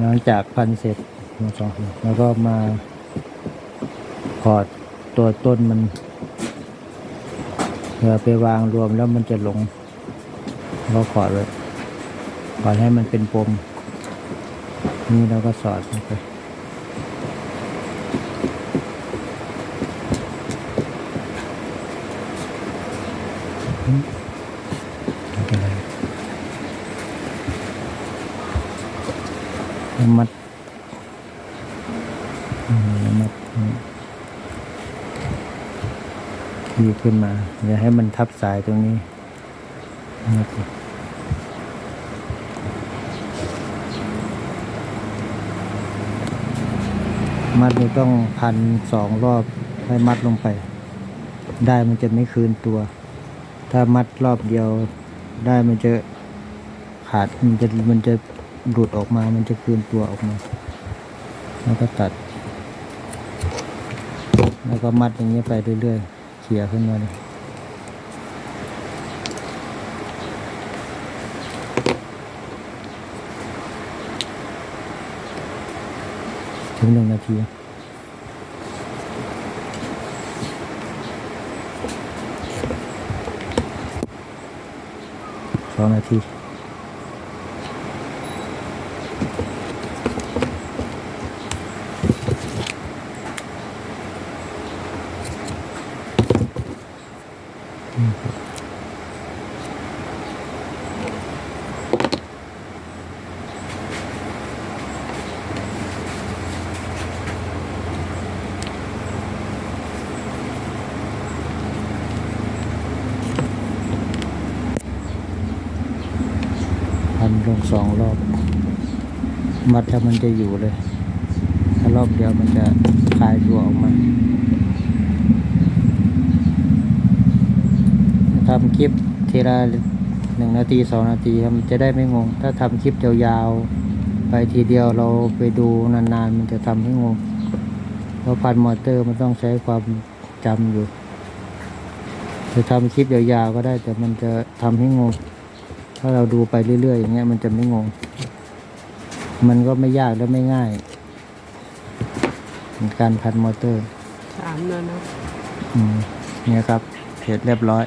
หลังจากพันเสร็จมาสองแล้วก็มาขอดตัวต้นมันเพื่อไปวางรวมแล้วมันจะหลงเราขอดไว้ก่อนให้มันเป็นปม นี่เราก็สอดไปอืม มัดมัดนี่ขึ้นมา อย่าให้มันทับสายตรงนี้มัดมัดนี่ต้องพันสองรอบให้มัดลงไป ได้มันจะไม่คืนตัว ถ้ามัดรอบเดียว ได้มันจะขาดมันจะมันจะ หลุดออกมามันจะคืนตัวออกมา แล้วก็ตัด แล้วก็มัดอย่างนี้ไปเรื่อยๆเขี่ยขึ้นมาเลยถึงหนึ่งนาทีสองนาที นลงสองรอบ มัดถ้ามันจะอยู่เลย ถ้ารอบเดียวมันจะคลายตัวออกมาทำคลิปทีละหนึ่งนาทีสองนาทีมันจะได้ไม่งง ถ้าทำคลิปยาวๆไปทีเดียวเราไปดูนานๆ มันจะทำให้งงเพราะพันมอเตอร์มันต้องใช้ความจำอยู่จะทำคลิปยาวๆก็ได้ แต่มันจะทำให้งง ถ้าเราดูไปเรื่อยๆอย่างเงี้ยมันจะไม่งง มันก็ไม่ยากและไม่ง่ายเหมือนการพันมอเตอร์สามแล้วนะอืมเนี่ยครับเสร็จเรียบร้อย